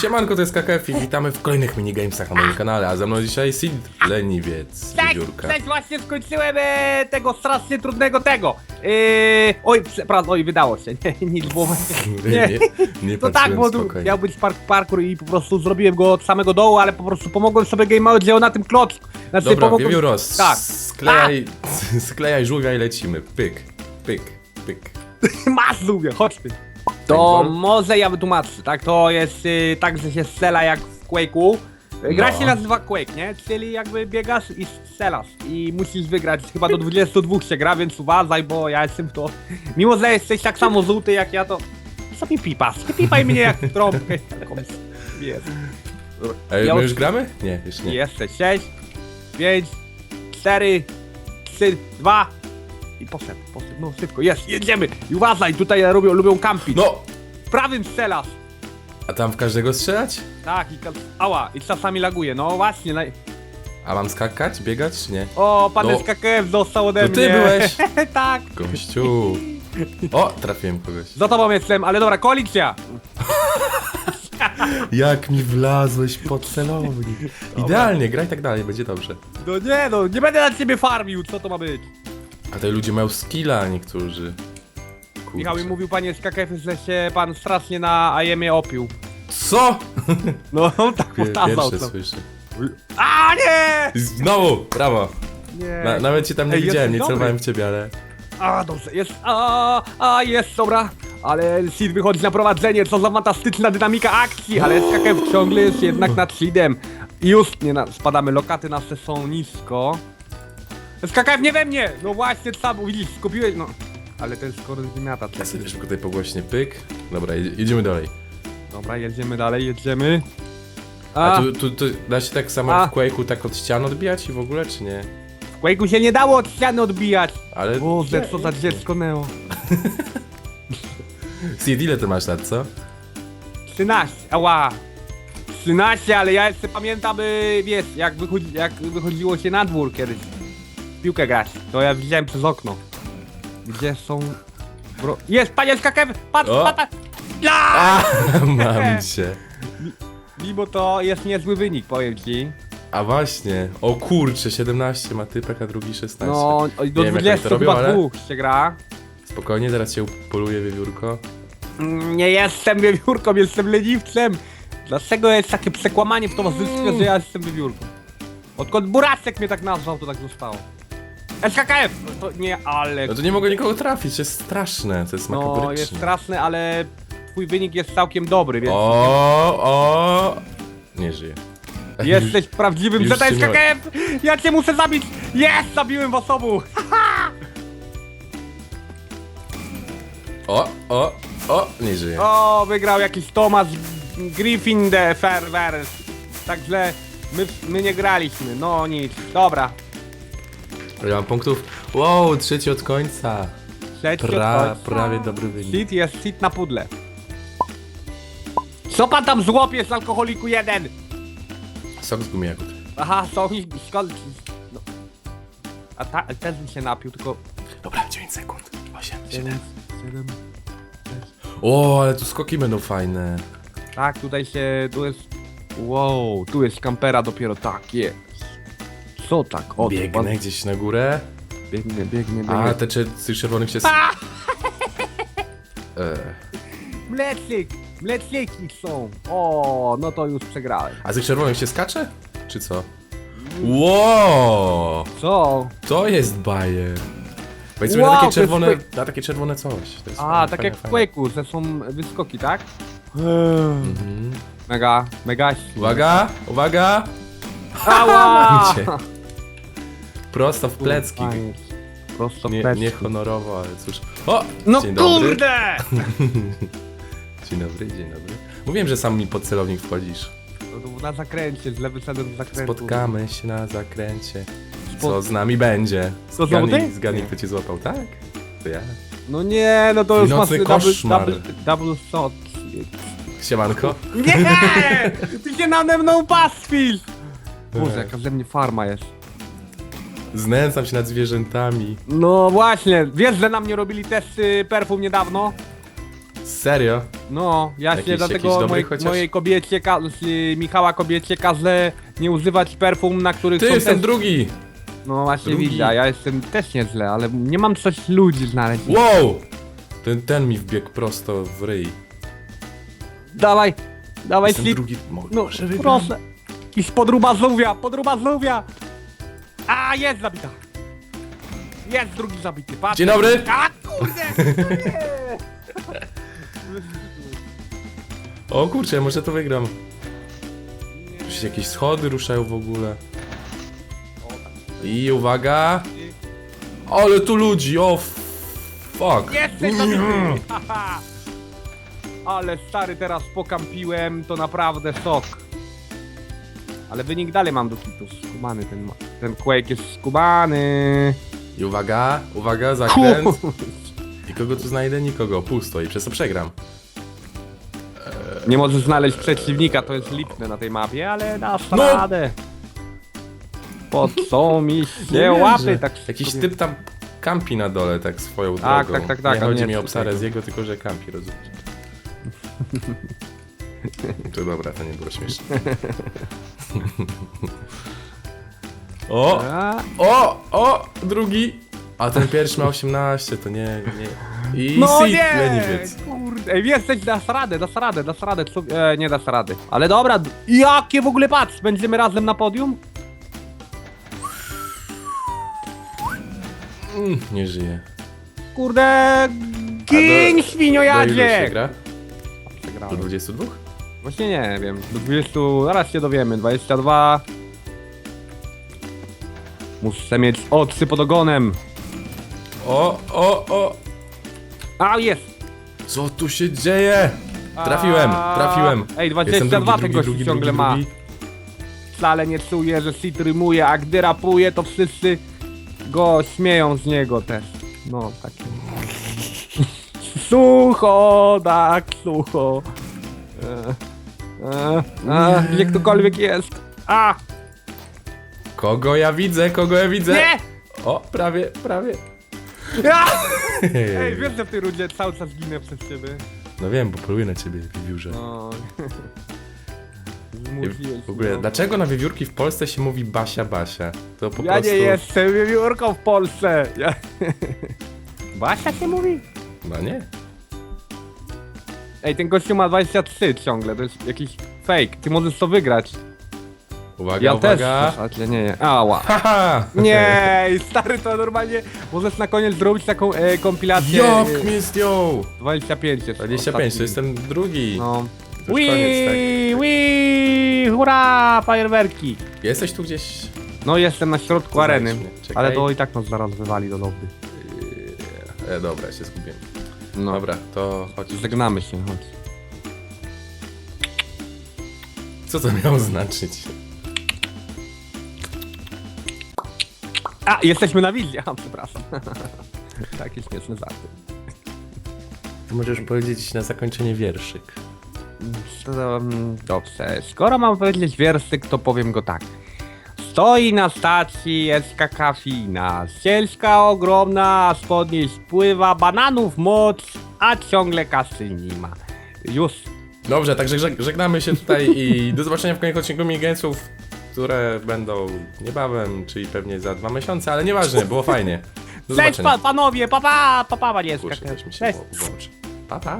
Siemanko, to jest KKF i witamy w kolejnych minigamesach na moim kanale, a ze mną dzisiaj Sid, leniwiec, Tak, wiewiórka. cześć, właśnie skończyłem e, tego strasznie trudnego tego. E, oj, przepraszam, oj, wydało się, nie, nic było. Nie, nie, nie To tak, patrzyłem bo tu spokojnie. miał być park, parkour i po prostu zrobiłem go od samego dołu, ale po prostu pomogłem sobie Game Audio na tym klocku. Znaczy, Dobra, pomogłem... wiewióros, Tak. sklejaj, sklejaj żółwia i lecimy. Pyk, pyk, pyk. Masz lubię, chodźmy. To Paintball? może ja wytłumaczę, tak? To jest y, tak, że się strzela jak w Quake'u. Gra No. się nazywa Quake, nie? Czyli jakby biegasz i strzelasz i musisz wygrać. Chyba do 22 się gra, więc uważaj, bo ja jestem w to... Mimo, że jesteś tak samo żółty jak ja, to... sobie pipasz. Nie pipaj mnie jak w trąbkę. Taką... Jest. Ej, Ja my od- już gramy? Nie, jeszcze nie. Jesteś. 6, 5, 4, 3, 2 i poszedł, poszedł. No szybko, jest, jedziemy. I uważaj, tutaj lubią, lubią kampić. No! Prawym strzelasz. A tam w każdego strzelać? Tak, i ka- ała, i czasami laguje, no właśnie. Naj... A mam skakać, biegać, czy nie? O, pan No. SKKF dostał ode To mnie. ty byłeś. tak. Gościu. O, trafiłem kogoś. Za tobą jestem, ale dobra, koalicja. Jak mi wlazłeś pod celownik. Idealnie, graj tak dalej, będzie dobrze. No nie no, nie będę na ciebie farmił, co to ma być? A tutaj ludzie mają skilla niektórzy. Kurczę. Michał mi mówił, panie SKKF, że się pan strasznie na IEM-ie opił. Co? No, tak Pie- powtarzał. Pierwsze to. słyszę. A nie! Znowu! Brawo! Nie. Na, nawet cię tam nie Ej, widziałem, nie jesteś celowałem w ciebie, ale... A, dobrze, jest, a, a, jest, dobra. Ale Sid wychodzi na prowadzenie, co za fantastyczna dynamika akcji, ale SKKF ciągle jest jednak nad Sidem. Już, nie, na, spadamy, lokaty nasze są nisko. SKKF nie we mnie! No właśnie, sam, widzisz, skupiłeś, no. Ale to jest koordyniata. Ja sobie szybko tutaj pogłośnie pyk. Dobra, jedzie- jedziemy dalej. Dobra, jedziemy dalej, jedziemy. A, A, tu, tu, tu da się tak samo A. w Quake'u tak od ścian odbijać i w ogóle, czy nie? w Quake'u się nie dało od ściany odbijać. Ale... Boże, co za dziecko Neo. Sid, ile ty masz lat, co? 13, ała. 13, ale ja jeszcze pamiętam, y, wiesz, jak, wychodzi, jak wychodziło się na dwór kiedyś. Piłkę grać, to ja widziałem przez okno. Gdzie są... Bro... Jest, panie skakew! Patrz, O! patrz! Ja! A, mam cię. Mimo to jest niezły wynik, powiem ci. A właśnie. O kurczę, 17 ma typek, a drugi 16. No, oj, do Nie wiem, jak oni 20 to robią, chyba ale- dwóch się gra. Spokojnie, teraz cię poluje wiewiórko. Mm, Nie jestem wiewiórką, jestem leniwcem. Dlaczego jest takie przekłamanie w towarzystwie, że ja jestem wiewiórką? Odkąd Buracek mnie tak nazwał, to tak zostało. SKKF! No to nie, ale... No to nie mogę nikogo trafić, jest straszne, to jest No, makabryczne. jest straszne, ale twój wynik jest całkiem dobry, więc O, o! Nie żyje. jesteś prawdziwym już się ZSKKF! Ja cię muszę zabić! Jest! Zabiłem w osobu! O, o, o! Nie żyje. O, wygrał jakiś Thomas Griffin de Fervers. Także my, my nie graliśmy, no nic. Dobra, Ile mam punktów? Wow, trzeci od końca. trzeci Pra, odchodź. prawie dobry wynik. Sit jest sit na pudle. Co pan tam złopie z alkoholiku jeden? Sok z gumiaków. Aha, są i skąd? No. A ta, ten mi się napił, tylko... Dobra, 9 sekund. 8, 7. 7, 7. O, ale tu skoki będą fajne. Tak, tutaj się, tu jest... Wow, tu jest kampera dopiero, tak jest. Co tak? O, Biegnę pan- gdzieś na górę. Biegnę, biegnę, biegnę. A, te cze- z tych czerwonych się... s-! E, Mlecyk! Mlecyki są! O, no to już przegrałem. A z tych czerwonych się skacze? Czy co? Wow! Co? To jest bajer. Powiedzmy Wow, na to takie jest czerwone, na takie czerwone coś. To jest A, fajne, tak fajne, jak w fajne. Quake'u, że są wyskoki, tak? Mhm. Mega, mega. Uwaga, uwaga! Ała! Prosto w plecki. Fajnie. Prosto w Nie, plecki. nie honorowo, ale cóż. O! No dzień dobry. kurde! Dzień dobry, dzień dobry. Mówiłem, że sam mi pod celownik wchodzisz. No to na zakręcie, źle wyszedłem z zakrętu. Spotkamy się na zakręcie. Spot- Co z nami będzie? Co, znowu Zgadnij, ty? zgadnij kto cię złapał, tak? To ja. No nie, no to już masz nocny koszmar. double, double shot. Siemanko. Nie! Ty się nade mną pastwisz! Boże, jaka ze mnie farma jest. Znęcam się nad zwierzętami. No właśnie, wiesz, że na mnie robili testy perfum niedawno? Serio? No, ja Jakiś- się jakiś dlatego dobry mojej, chociaż? mojej kobiecie, ka- y, Michała kobiecie każę nie używać perfum, na których Ty, są jestem też... drugi! No właśnie drugi. widzę, ja jestem też nieźle, ale nie mam coś ludzi znaleźć. Wow! Ten, ten mi wbiegł prosto w ryj. Dawaj, dawaj Jestem slip. drugi. Mo- No, może wygram. proszę. Jakiś podruba żółwia, podruba żółwia. A, jest zabita. Jest drugi zabity, patrz. Dzień dobry. A, kurde, nie. O kurczę, może to wygram. Tu się jakieś schody ruszają w ogóle. I uwaga! Ale tu ludzi, o f- fuck! Jesteś zabity. Haha. Ale stary, teraz pokampiłem, to naprawdę sok. Ale wynik dalej mam do kitów. Skubany ten, ma- ten Quake jest skubany. I uwaga, uwaga, zakręt. I kogo tu znajdę? Nikogo, pusto i przez to przegram. Nie możesz znaleźć przeciwnika, to jest lipne na tej mapie, ale dasz No. radę. Po co mi Nie się łapy tak Jakiś typ tam kampi na dole, tak swoją Tak, drogą. tak, tak, tak, Nie chodzi nie mi o tutaj. psarę z jego, tylko że kampi, rozumiesz? To dobra, to nie było śmieszne. o! A, O! O! Drugi! A ten pierwszy ma 18, to nie, nie. I No Sid, nie! leniwiec. Kurde, ej, jesteś, dasz radę, dasz radę, dasz radę, co, e, nie dasz rady. Ale dobra, d- jakie w ogóle patrz, będziemy razem na podium? Mm, nie żyje. Kurde, king Do ilu się świniojadzie! gra? Do Przegrałem. 22? Właśnie nie wiem, do 20, zaraz się dowiemy, 22. Muszę mieć oczy pod ogonem. O, o, o! A, jest! Co tu się dzieje? Trafiłem, trafiłem. Ej, Jestem 22 drugi, ten drugi, gościu drugi, ciągle ma. Wcale nie czuje, że Sid rymuje, a gdy rapuje, to wszyscy go śmieją z niego też. No, takie. Sucho, tak, sucho. E, e, e, gdzie ktokolwiek jest. A! Kogo ja widzę, kogo ja widzę? Nie! O, prawie, prawie. Ja! Ej, wiesz, że w tej rundzie cały czas ginę przez ciebie. No wiem, bo poluję na ciebie, wiewiórze. No. Zmusiłeś W ogóle, no. dlaczego na wiewiórki w Polsce się mówi Basia Basia? To po Ja prostu... nie jestem wiewiórką w Polsce. Ja... Basia się mówi? No nie. Ej, ten gościu ma 23 ciągle, to jest jakiś fake. Ty możesz to wygrać. Uwaga, Ja uwaga. też. Ale nie, nie. Ała. Haha! Nie, stary, to normalnie możesz na koniec zrobić taką e, kompilację. Jak e, mnie zdjął! 25 jest. 25, ostatni. to jestem drugi. No. To już koniec, tak. Wii, wii, hurra, fajerwerki. Jesteś tu gdzieś? No jestem na środku areny, znajdź mnie, czekaj. ale to i tak nas zaraz wywali do lobby. E, dobra, się zgubiłem. No. Dobra, to chodź. Żegnamy się, chodź. Co to miało znaczyć? A, jesteśmy na wizji. A, przepraszam. Takie śmieszne żarty. Ty możesz powiedzieć na zakończenie wierszyk. Mm, Dobrze, skoro mam powiedzieć wierszyk, to powiem go tak. Stoi na stacji jest kakafina, ścieżka ogromna, spod niej spływa bananów moc, a ciągle kasy nie ma. Już. Dobrze, także żeg- żegnamy się tutaj i do zobaczenia w kolejnych odcinku Minigamesów, które będą niebawem, czyli pewnie za dwa miesiące, ale nieważne, było fajnie. Do Cześć zobaczenia. pa, panowie, papa, papa, nie jest Kurczę, coś mi się Cześć. włączy. Pa, pa.